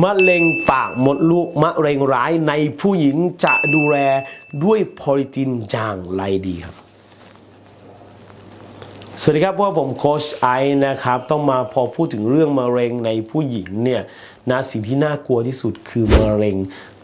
มะเร็งปากมดลูกมะเร็งร้ายในผู้หญิงจะดูแลด้วยโพลิตินอย่างไรดีครับ สวัสดีครับพวกผมโคชไอนะครับ ต้องมาพอพูดถึงเรื่องมะเร็งในผู้หญิงเนี่ยนะสิ่งที่น่ากลัวที่สุดคือมะเร็ง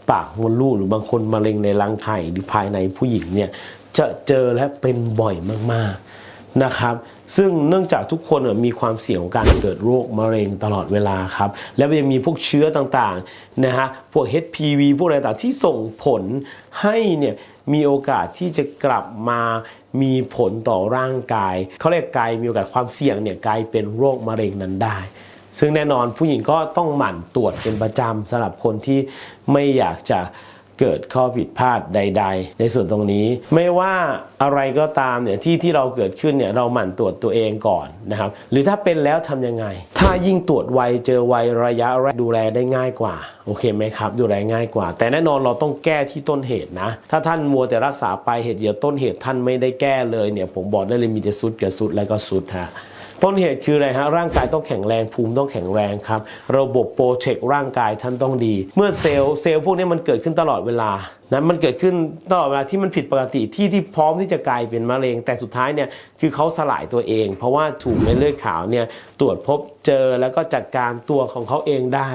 ปากมดลูกหรือบางคนมะเร็งในรังไข่หรือภายในผู้หญิงเนี่ยจะเจอและเป็นบ่อยมากๆ นะครับ ซึ่งเนื่องจากทุกคนมีความเสี่ยงของการเกิดโรคมะเร็งตลอดเวลาครับ แล้วยังมีพวกเชื้อต่างๆนะฮะพวก HPV พวกอะไรต่างที่ส่งผลให้เนี่ยมีโอกาสที่จะกลับมามีผลต่อร่างกาย เขาเรียกกายมีโอกาสความเสี่ยงเนี่ยกลายเป็นโรคมะเร็งนั้นได้ซึ่งแน่นอนผู้หญิงก็ต้องหมั่นตรวจเป็นประจำสำหรับคนที่ไม่อยากจะ เกิดข้อผิดพลาดใด ๆ ในส่วนตรงนี้ ไม่ว่าอะไรก็ตามเนี่ยที่ที่เราเกิดขึ้นเนี่ยเราหมั่นตรวจตัวเองก่อนนะครับหรือถ้าเป็นแล้วทำยังไง ถ้ายิ่งตรวจไวเจอไวระยะแรกดูแลได้ง่ายกว่าโอเคไหมครับ ดูแลง่ายกว่า แต่แน่นอนเราต้องแก้ที่ต้นเหตุนะ ถ้าท่านมัวแต่รักษาไปเหตุเดียวต้นเหตุท่านไม่ได้แก้เลยเนี่ยผมบอกได้เลยมีแต่สุดกับสุดแล้วก็สุดฮะ ต้นเหตุคืออะไรฮะร่างกายต้องแข็งแรงภูมิต้องแข็งแรงครับ ระบบโปรเทคร่างกายท่านต้องดี เมื่อเซลล์เซลล์พวกนี้มันเกิดขึ้นตลอดเวลานะมันเกิดขึ้นตลอดเวลาที่มันผิดปกติที่ที่พร้อมที่จะกลายเป็นมะเร็ง แต่สุดท้ายเนี่ยคือเขาสลายตัวเอง เพราะว่าถูกเม็ดเลือดขาวเนี่ยตรวจพบเจอแล้วก็จัดการตัวของเขาเองได้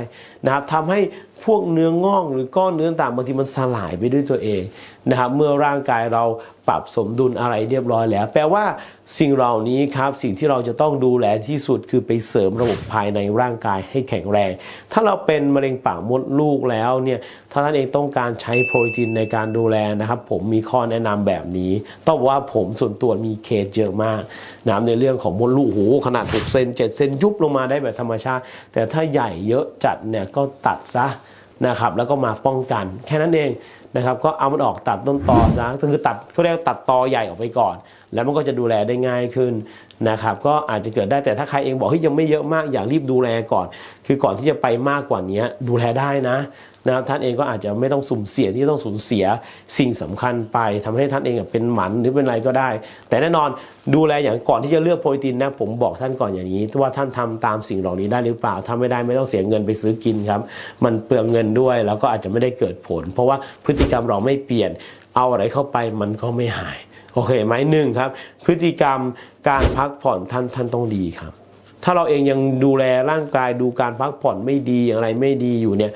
นะครับทำให้พวกเนื้องอกหรือก้อนเนื้อต่างบางทีมันสลายไปด้วยตัวเอง นะครับเมื่อร่างกายเราปรับสมดุลอะไรเรียบร้อยแล้ว แปลว่าสิ่งเหล่านี้ครับสิ่งที่เราจะต้องดูแลที่สุดคือไปเสริมระบบภายในร่างกายให้แข็งแรง ถ้าเราเป็นมะเร็งปากมดลูกแล้วเนี่ยถ้าท่านเองต้องการใช้โปรตีนในการดูแลนะครับ ผมมีข้อแนะนำแบบนี้ ต้องว่าผมส่วนตัวมีเคสเยอะมากนะในเรื่องของมดลูกหูขนาด6เซน7เซนยุบลงมาได้แบบธรรมชาติ แต่ถ้าใหญ่เยอะจัดเนี่ยก็ตัดซะนะครับแล้วก็มาป้องกันแค่นั้นเอง นะครับก็เอามันออกตัดต้นตอซะคือตัดเขาเรียกตัดตอใหญ่ออกไปก่อน แล้วมันก็จะดูแลได้ง่ายขึ้นนะครับก็อาจจะเกิดได้แต่ถ้าใครเองบอกเฮ้ยยังไม่เยอะมากอย่ารีบดูแลก่อน คือก่อนที่จะไปมากกว่านี้ดูแลได้นะ นะครับท่านเองก็อาจจะไม่ต้องสุ่มเสี่ยงที่ต้องสูญเสียสิ่งสำคัญไปทำให้ท่านเองเป็นหมันหรือเป็นอะไรก็ได้ แต่แน่นอนดูแลอย่างก่อนที่จะเลือกโปรตีนนะผมบอกท่านก่อนอย่างนี้ว่าท่านทำตามสิ่งเหล่านี้ได้หรือเปล่าถ้าไม่ได้ไม่ต้องเสียเงินไปซื้อกินครับ มันเปลืองเงินด้วยแล้วก็อาจจะไม่ได้เกิดผล เพราะว่าพฤติกรรมเราไม่เปลี่ยนเอาอะไรเข้าไปมันก็ไม่หายโอเคไหมหนึ่งครับ พฤติกรรมการพักผ่อนท่านท่านต้องดีครับ ถ้าเราเองยังดูแลร่างกายดูการพักผ่อนไม่ดีอย่างไรไม่ดีอยู่เนี่ย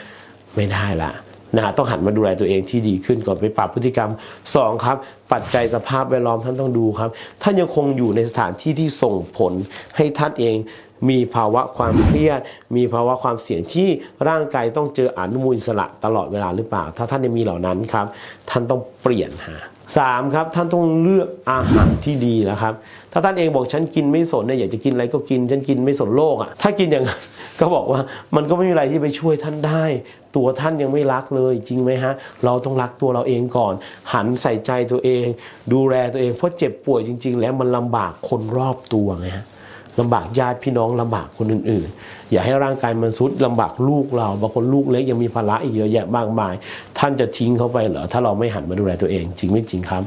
ไม่ได้ละนะฮะต้องหันมาดูแลตัวเองที่ดีขึ้นก่อนไปปรับพฤติกรรมสองครับ ปัจจัยสภาพแวดล้อมท่านต้องดูครับ ท่านยังคงอยู่ในสถานที่ที่ส่งผลให้ท่านเองมีภาวะความเครียด มีภาวะความเสี่ยงที่ร่างกายต้องเจออนุมูลอิสระตลอดเวลาหรือเปล่า ถ้าท่านยังมีเหล่านั้นครับ ท่านต้องเปลี่ยนหา สามครับท่านต้องเลือกอาหารที่ดีนะครับ ถ้าท่านเองบอกฉันกินไม่สนเนี่ยอยากจะกินอะไรก็กินฉันกินไม่สนโลกอะถ้ากินอย่างนั้นก็บอกว่ามันก็ไม่มีอะไรที่ไปช่วยท่านได้ ตัวท่านยังไม่รักเลยจริงไหมฮะเราต้องรักตัวเราเองก่อน หันใส่ใจตัวเอง ดูแลตัวเองเพราะเจ็บป่วยจริง ๆ แล้วมันลำบากคนรอบตัวไงฮะ ลำบากญาติพี่น้องลำบากคนอื่นๆ อย่าให้ร่างกายมันสุดลำบากลูกเราบางคนลูกเล็กยังมีภาระอีกเยอะแยะมากมาย ท่านจะทิ้งเขาไปเหรอถ้าเราไม่หันมาดูแลตัวเอง จริงไม่จริงครับ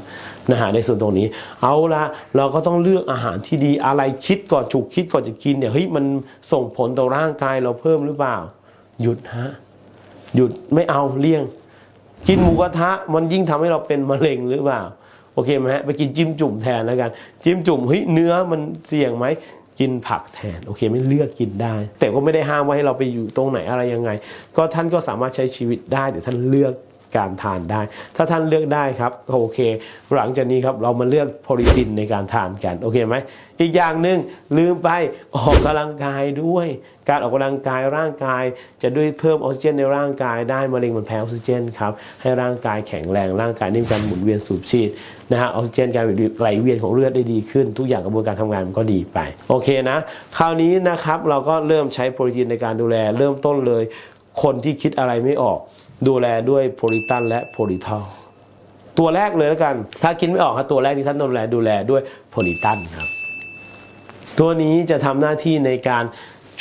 นะฮะในส่วนตรงนี้ เอาละเราก็ต้องเลือกอาหารที่ดีอะไรคิดก่อนฉุกคิดก่อนจะกินเนี่ยเฮ้ยมันส่งผลต่อร่างกายเราเพิ่มหรือเปล่า หยุดฮะหยุดไม่เอาเลี่ยง กินหมูกระทะมันยิ่งทำให้เราเป็นมะเร็งหรือเปล่าโอเคไหมฮะไปกินจิ้มจุ่มแทนแล้วกัน จิ้มจุ่มเฮ้ยเนื้อมันเสี่ยงไหม กินผักแทนโอเคไม่เลือกกินได้ แต่ก็ไม่ได้ห้ามว่าให้เราไปอยู่ตรงไหนอะไรยังไง ก็ท่านก็สามารถใช้ชีวิตได้แต่ท่านเลือก การทานได้ ถ้าท่านเลือกได้ครับก็โอเค หลังจากนี้ครับเรามาเลือกโพลิตินในการทานกันโอเคไหมอีกอย่างหนึ่งลืมไปออกกำลังกายด้วย การออกกำลังกายร่างกาย จะด้วยเพิ่มออกซิเจนในร่างกายได้มะเร็งมันแพ้ออกซิเจนครับให้ร่างกายแข็งแรงร่างกายนี่มการหมุนเวียนสูบฉีดนะฮะออกซิเจนการไหลเวียนของเลือดได้ดีขึ้น ทุกอย่างกระบวนการทำงานมันก็ดีไปโอเคนะ คราวนี้นะครับเราก็เริ่มใช้โปรตีนในการดูแล เริ่มต้นเลย คนที่คิดอะไรไม่ออก ดูแลด้วยโพลิตันและโพลิทอลตัวแรกเลยแล้วกัน ถ้าคิดไม่ออกครับตัวแรกที่ท่านดูแลดูแลด้วยโพลิตันครับ ตัวนี้จะทำหน้าที่ในการ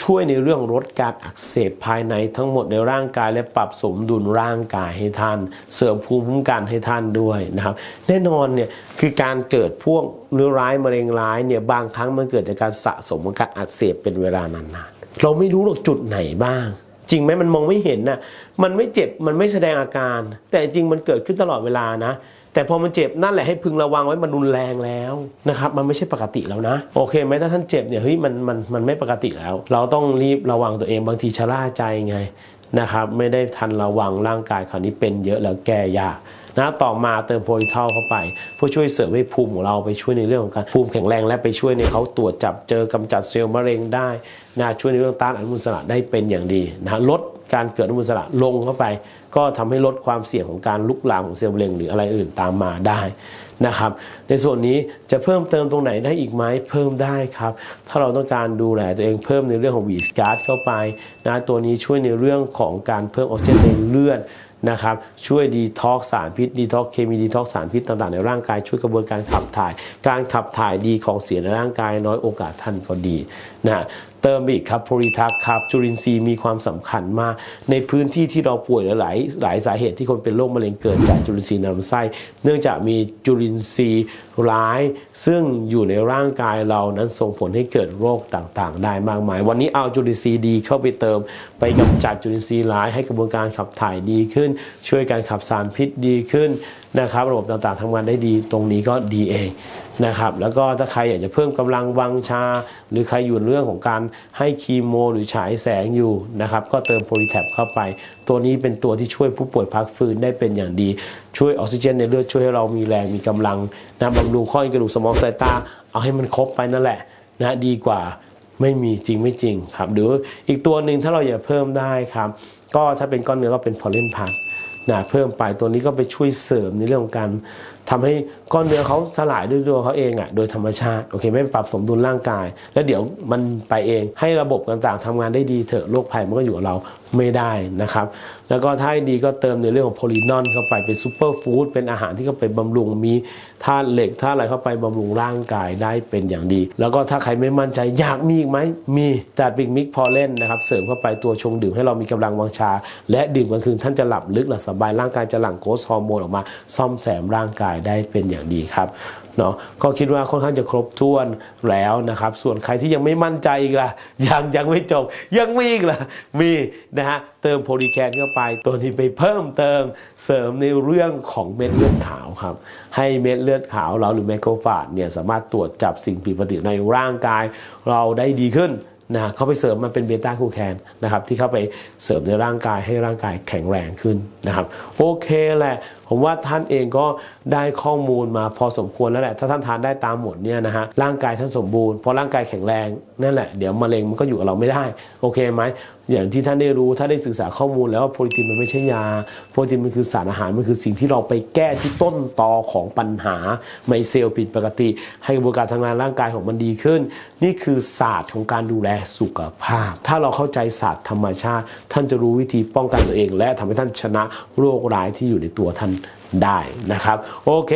ช่วยในเรื่องลดการอักเสบภายในทั้งหมดในร่างกายและปรับสมดุลร่างกายให้ท่าน เสริมภูมิคุ้มกันให้ท่านด้วยนะครับ แน่นอนเนี่ยคือการเกิดพวกเนื้อร้ายมะเร็งร้ายเนี่ยบางครั้งมันเกิดจากการสะสมของการอักเสบเป็นเวลานานๆเราไม่รู้หรอกจุดไหนบ้าง จริงไหมมันมองไม่เห็นน่ะมันไม่เจ็บมันไม่แสดงอาการ แต่จริงมันเกิดขึ้นตลอดเวลานะ แต่พอมันเจ็บนั่นแหละให้พึงระวังไว้มันรุนแรงแล้วนะครับมันไม่ใช่ปกติแล้วนะ โอเคไหมถ้าท่านเจ็บเนี่ยเฮ้ยมันมันมันไม่ปกติแล้ว เราต้องรีบระวังตัวเองบางทีชะล่าใจไงนะครับไม่ได้ทันระวังร่างกายคราวนี้เป็นเยอะแล้วแก้ยาก นะต่อมาเติมโพลิทัลเข้าไปเพื่อช่วยเสริมให้ภูมิของเราไปช่วยในเรื่องของการภูมิแข็งแรงและไปช่วยในเขาตรวจจับเจอกำจัดเซลล์มะเร็งได้นะช่วยในเรื่องต้านอนุมูลอิสระได้เป็นอย่างดีนะลดการเกิดอนุมูลอิสระลงเข้าไป ก็ทำให้ลดความเสี่ยงของการลุกลามของเซลล์มะเร็งหรืออะไรอื่นตามมาได้นะครับในส่วนนี้จะเพิ่มเติมตรงไหนได้อีกไหมเพิ่มได้ครับ ถ้าเราต้องการดูแลตัวเองเพิ่มในเรื่องของวีสการ์ดเข้าไปนะตัวนี้ช่วยในเรื่องของการเพิ่มออกซิเจนในเลือด นะครับช่วยดีท็อกสารพิษดีท็อกเคมีดีท็อกสารพิษต่างๆในร่างกายช่วยกระบวนการขับถ่าย การขับถ่ายดีของเสียในร่างกายน้อยโอกาสท่านก็ดีนะ เติมอีกครับโพลิทักครับจุลินทรีย์มีความสำคัญมาก ในพื้นที่ที่เราป่วยหลายหลายสาเหตุที่คนเป็นโรคมะเร็งเกิดจากจุลินทรีย์ในลำไส้ เนื่องจากมีจุลินทรีย์ร้าย ซึ่งอยู่ในร่างกายเรานั้นส่งผลให้เกิดโรคต่างๆ ได้มากมาย วันนี้เอาจุลินทรีย์ดีเข้าไปเติม ไปกำจัดจุลินทรีย์ร้ายให้กระบวนการขับถ่ายดีขึ้น ช่วยการขับสารพิษดีขึ้นนะครับ ระบบต่างๆทำงานได้ดีตรงนี้ก็ดีเอง นะครับแล้วก็ถ้าใครอยากจะเพิ่มกำลังวังชา หรือใครอยู่ในเรื่องของการให้คีโม หรือฉายแสงอยู่นะครับก็เติมโพลีแทบเข้าไป ตัวนี้เป็นตัวที่ช่วยผู้ป่วยพักฟื้นได้เป็นอย่างดี ช่วยออกซิเจนในเลือดช่วยให้เรามีแรงมีกำลังนะบำรุงข้อเอ็นกระดูกสมองสายตา เอาให้มันครบไปนั่นแหละนะดีกว่าไม่มีจริงไม่จริงครับหรืออีกตัวหนึ่งถ้าเราอยากเพิ่มได้ครับ ก็ถ้าเป็นก้อนเนื้อก็เป็นพอลเลนพัดนะเพิ่มไปตัวนี้ก็ไปช่วยเสริมในเรื่องของการ ทำให้ก้อนเนื้อเขาสลายด้วยตัวเขาเองอะโดยธรรมชาติโอเคไม่ปรับสมดุลร่างกาย แล้วเดี๋ยวมันไปเองให้ระบบต่างๆทำงานได้ดีเถอะโรคภัยมันก็อยู่กับเราไม่ได้นะครับ แล้วก็ถ้าดีก็เติมในเรื่องของโพลีนอนเข้าไปเป็นซูเปอร์ฟู้ดเป็นอาหารที่เขาไปบำรุงมีธาตุเหล็กธาตุอะไรเข้าไปบำรุงร่างกายได้เป็นอย่างดี แล้วก็ถ้าใครไม่มั่นใจอยากมีอีกไหมมีจัดบิ๊กมิกพอเล่นนะครับเสริมเข้าไปตัวชงดื่มให้เรามีกำลังวังชา และดื่มกลางคืนท่านจะหลับลึกหลับสบายร่างกายจะหลั่งโกรทฮอร์โมนออกมา ซ่อมแซมร่างกายได้เป็นอย่างดีครับเนาะก็คิดว่าค่อนข้างจะครบถ้วนแล้วนะครับ ส่วนใครที่ยังไม่มั่นใจอีกล่ะยังยังไม่จบ ยังมีอีกล่ะมีนะฮะเติมโพลีแคนเข้าไปตัวนี้ไปเพิ่มเติมเสริมในเรื่องของเม็ดเลือดขาวครับ ให้เม็ดเลือดขาวเราหรือแมคโครฟาจเนี่ยสามารถตรวจจับสิ่งผิดปกติในร่างกายเราได้ดีขึ้นนะเขาไปเสริมมันเป็นเบต้าคูแคนนะครับที่เข้าไปเสริมในร่างกายให้ร่างกายแข็งแรงขึ้นนะครับ โอเคแหละ ผมว่าท่านเองก็ได้ข้อมูลมาพอสมควรแล้วแหละ ถ้าท่านทานได้ตามหมดเนี่ยนะฮะร่างกายท่านสมบูรณ์พอร่างกายแข็งแรงนั่นแหละเดี๋ยวมะเร็งมันก็อยู่กับเราไม่ได้โอเคไหมอย่างที่ท่านได้รู้ถ้านได้ศึกษาข้อมูลแล้วว่าโปรตีนมันไม่ใช่ยา โปรตีนมันคือสารอาหารมันคือสิ่งที่เราไปแก้ที่ต้นตอของปัญหาไม่เซลล์ผิดปกติ ให้กระบวนการทำงานร่างกายของมันดีขึ้น นี่คือศาสตร์ของการดูแลสุขภาพ ถ้าเราเข้าใจศาสตร์ธรรมชาติ ท่านจะรู้วิธีป้องกันตัวเอง และทำให้ท่านชนะโรคร้ายที่อยู่ในตัวท่าน ได้นะครับ โอเค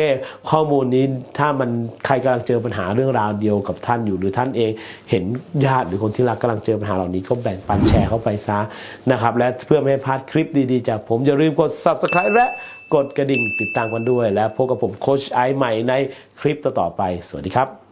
ข้อมูลนี้ถ้ามันใครกำลังเจอปัญหาเรื่องราวเดียวกับท่านอยู่หรือท่านเอง เห็นญาติหรือคนที่รักกำลังเจอปัญหาเหล่านี้ก็แบ่งปันแชร์เข้าไปซะนะครับ และเพื่อไม่ให้พลาดคลิปดีๆ จากผมอย่าลืมกด subscribe และกดกระดิ่งติดตามกันด้วย และพบกับผมโคชไอซ์ใหม่ในคลิปต่อๆไป สวัสดีครับ